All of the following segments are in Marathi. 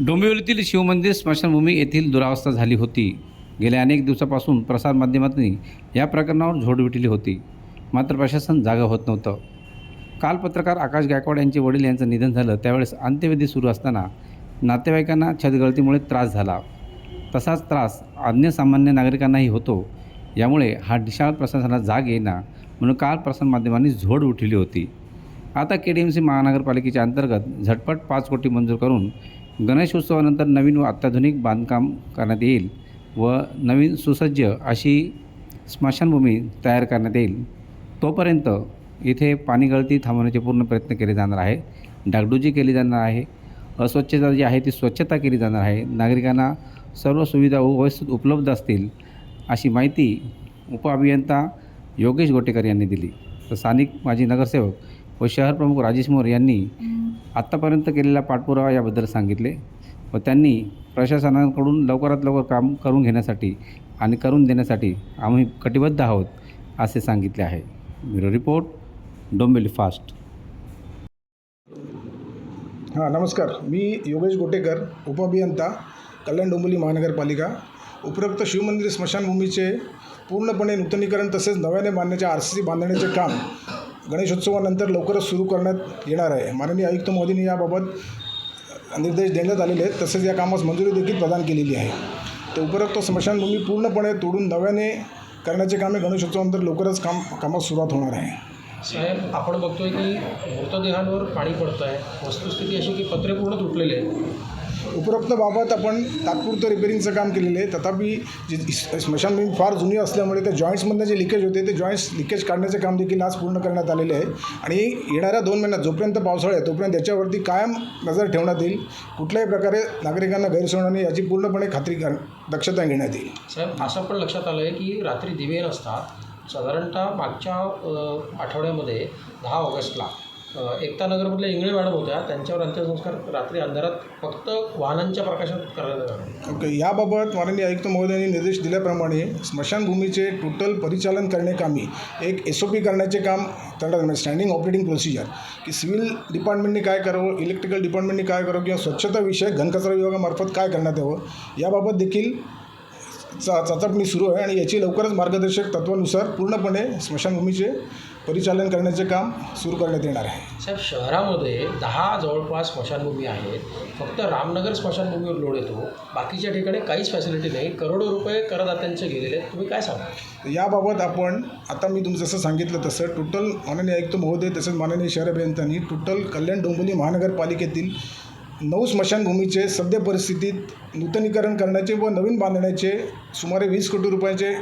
डोंबिवलीतील शिवमंदिर स्मशानभूमी येथील दुरावस्था झाली होती. गेल्या अनेक दिवसापासून प्रसारमाध्यमांनी या प्रकरणावर झोड विटली होती. मात्र प्रशासन जागा होत नव्हतं. काल पत्रकार आकाश गायकवाड यांचे वडील यांचं निधन झालं. त्यावेळेस अंत्यविधी सुरू असताना नातेवाईकांना छतगळतीमुळे त्रास झाला. तसाच त्रास अन्य सामान्य नागरिकांनाही होतो. यामुळे हा विशाळ प्रशासनाला जाग येईना म्हणून काल प्रसारमाध्यमांनी झोड उठली होती. आता के डी एम सी महानगरपालिकेच्या अंतर्गत झटपट पाच कोटी मंजूर करून गणेशोत्सवानंतर नवीन व अत्याधुनिक बांधकाम करण्यात येईल व नवीन सुसज्ज अशी स्मशानभूमी तयार करण्यात येईल. तोपर्यंत इथे पाणी गळती थांबवण्याचे पूर्ण प्रयत्न केले जाणार आहे. डागडुजी केली जाणार आहे. अस्वच्छता जी आहे ती स्वच्छता केली जाणार आहे. नागरिकांना सर्व सुविधा व्यवस्थित उपलब्ध असतील अशी माहिती उपअभियंता योगेश गोटेकर यांनी दिली. तर स्थानिक माजी नगरसेवक व शहर प्रमुख राजेश मोर यांनी आत्तापर्यंत केलेला पाठपुरावा याबद्दल सांगितले व त्यांनी प्रशासनाकडून लवकरात लवकर काम करून घेण्यासाठी आणि करून देण्यासाठी आम्ही कटिबद्ध आहोत असे सांगितले आहे. Bureau report Dombivli fast. हां नमस्कार. मी योगेश गोटेकर उपअभियंता कल्याण डोंबिवली महानगरपालिका. उपरोक्त शिवमंदिर स्मशानभूमीचे पूर्णपणे नूतनीकरण तसेच नव्याने बांधण्याचे आर सी सी बांधण्याचे काम गणेशोत्सवानंतर लवकरच सुरू करण्यात येणार आहे. माननीय आयुक्त मोदींनी याबाबत निर्देश देण्यात आलेले आहेत. तसेच या कामास मंजुरी देखील प्रदान केलेली आहे. तर उपरोक्त स्मशानभूमी पूर्णपणे तोडून नव्याने करण्याचे कामे गणेशोत्सवानंतर लवकरच काम कामास सुरुवात होणार आहे. साहेब आपण बघतोय की मृतदेहांवर पाणी पडतं आहे वस्तुस्थिती अशी की पत्रे पूर्ण तुटलेले आहेत. उपरोक्त बाबत आपण तात्पुरतं रिपेरिंगचं काम केलेलं आहे. तथापि जी स- स्मशानभूमी फार जुनी असल्यामुळे त्या जॉईंट्समधनं जे लिकेज होते ते जॉईंट्स लिकेज काढण्याचे काम देखील आज पूर्ण करण्यात आलेले आहे. आणि येणाऱ्या दोन महिन्यात जोपर्यंत पावसाळा आहे तोपर्यंत त्याच्यावरती कायम नजर ठेवण्यात येईल. कुठल्याही प्रकारे नागरिकांना गैरसोय होणार नाही याची पूर्णपणे खात्री कर दक्षता घेण्यात येईल. साहेब असं पण लक्षात आलं आहे की रात्री दिवे नसतात. साधारणतः मागच्या आठवड्यामध्ये दहा ऑगस्टला एकता नगरमधल्या इंगळे मॅडम होत्या. त्यांच्यावर अंत्यसंस्कार रात्री अंधारात फक्त वाहनांच्या प्रकाशात करण्यात ओके याबाबत माननीय आयुक्त महोदयांनी निर्देश दिल्याप्रमाणे स्मशानभूमीचे टोटल परिचालन करण्याकामी एक एस ओ पी करण्याचे काम करणार म्हणजे स्टँडिंग ऑपरेटिंग प्रोसिजर की सिव्हिल डिपार्टमेंटने काय करावं इलेक्ट्रिकल डिपार्टमेंटने काय करावं किंवा स्वच्छता विषय घनकचरा विभागामार्फत काय करण्यात यावं याबाबत देखील चा चाचपणी सुरू आहे. आणि याची लवकरच मार्गदर्शक तत्वानुसार पूर्णपणे स्मशानभूमीचे परिचालन करण्याचे काम सुरू करण्यात येणार आहे. साहेब शहरामध्ये दहा जवळपास स्मशानभूमी आहेत. फक्त रामनगर स्मशानभूमीवर लोड येतो. बाकीच्या ठिकाणी काहीच फॅसिलिटी नाही. करोडो रुपये करदात्यांचे गेलेले आहेत. तुम्ही काय सांगा तर याबाबत आपण आता मी तुम्ही जसं सांगितलं तसं टोटल माननीय आयुक्त महोदय तसेच माननीय शहर अभियंत्यांनी टोटल कल्याण डोंबिवली महानगरपालिकेतील नऊ स्मशानभूमीचे सद्य परिस्थितीत नूतनीकरण करण्याचे व नवीन बांधण्याचे सुमारे वीस कोटी रुपयाचे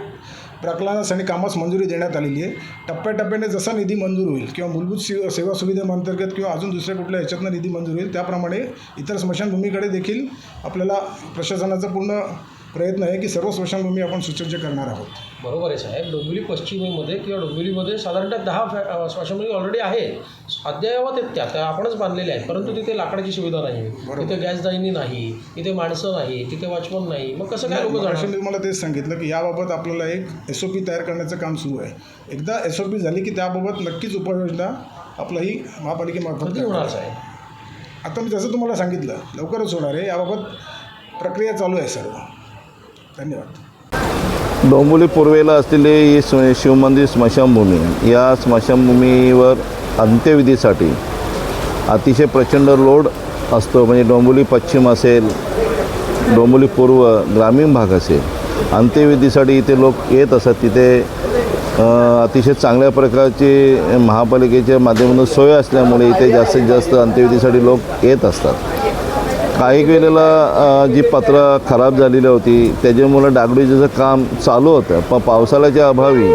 प्रकल्पास आणि कामास मंजुरी देण्यात आलेली आहे. टप्प्याटप्प्याने जसा निधी मंजूर होईल किंवा मूलभूत सेवा सेवा सुविधेअंतर्गत किंवा अजून दुसऱ्या कुठल्या ह्याच्यातनं निधी मंजूर होईल त्याप्रमाणे इतर स्मशानभूमीकडे देखील आपल्याला प्रशासनाचं पूर्ण प्रयत्न आहे की सर्व स्मशानभूमी आपण सुसज्ज करणार आहोत. बरोबर आहे साहेब. डोंबिवली पश्चिमेमध्ये किंवा डोंबिवलीमध्ये साधारणतः दहा फॅ स्मशानभूमी ऑलरेडी आहे. अद्ययावत आहेत त्या. त्या आपणच बांधलेल्या आहेत. परंतु तिथे लाकडाची सुविधा नाही. तिथे गॅस दाहिनी नाही. तिथे माणसं नाही. तिथे वॉचमन नाही. मग कसं काय लोक जाणार? मी तुम्हाला तेच सांगितलं की याबाबत आपल्याला एक एस ओ पी तयार करण्याचं काम सुरू आहे. एकदा एस ओ पी झाली की त्याबाबत नक्कीच उपाययोजना आपलं ही महापालिकेमार्फत होणार आहे. साहेब? आता मी जसं तुम्हाला सांगितलं लवकरच होणार आहे. याबाबत प्रक्रिया चालू आहे सर्व. धन्यवाद. डोंबोली पूर्वेला असलेली ही स्म शिवमंदिर स्मशानभूमी या स्मशानभूमीवर अंत्यविधीसाठी अतिशय प्रचंड लोड असतो म्हणजे डोंबोली पश्चिम असेल डोंबोली पूर्व ग्रामीण भाग असेल अंत्यविधीसाठी इथे लोक येत असतात तिथे अतिशय चांगल्या प्रकारची महापालिकेच्या माध्यमातून सोय असल्यामुळे इथे जास्तीत जास्त अंत्यविधीसाठी लोक येत असतात. काही वेळेला जी पत्रं खराब झालेली होती त्याच्यामुळं डागडुजीचं काम चालू होतं. पण पावसाळ्याच्या अभावी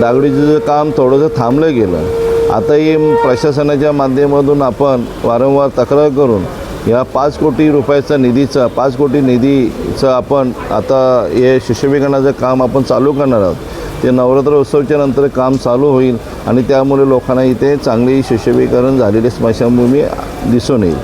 डागडुजीचं काम थोडंसं थांबलं गेलं. आताही प्रशासनाच्या माध्यमातून आपण वारंवार तक्रार करून या पाच कोटी रुपयाचा निधीचा पाच कोटी निधीचं आपण आता हे शिष्यविकरणाचं काम आपण चालू करणार आहोत. ते नवरात्र उत्सवच्या नंतर काम चालू होईल आणि त्यामुळे लोकांना इथे चांगली शिष्यविकरण झालेली स्मशानभूमी दिसून येईल.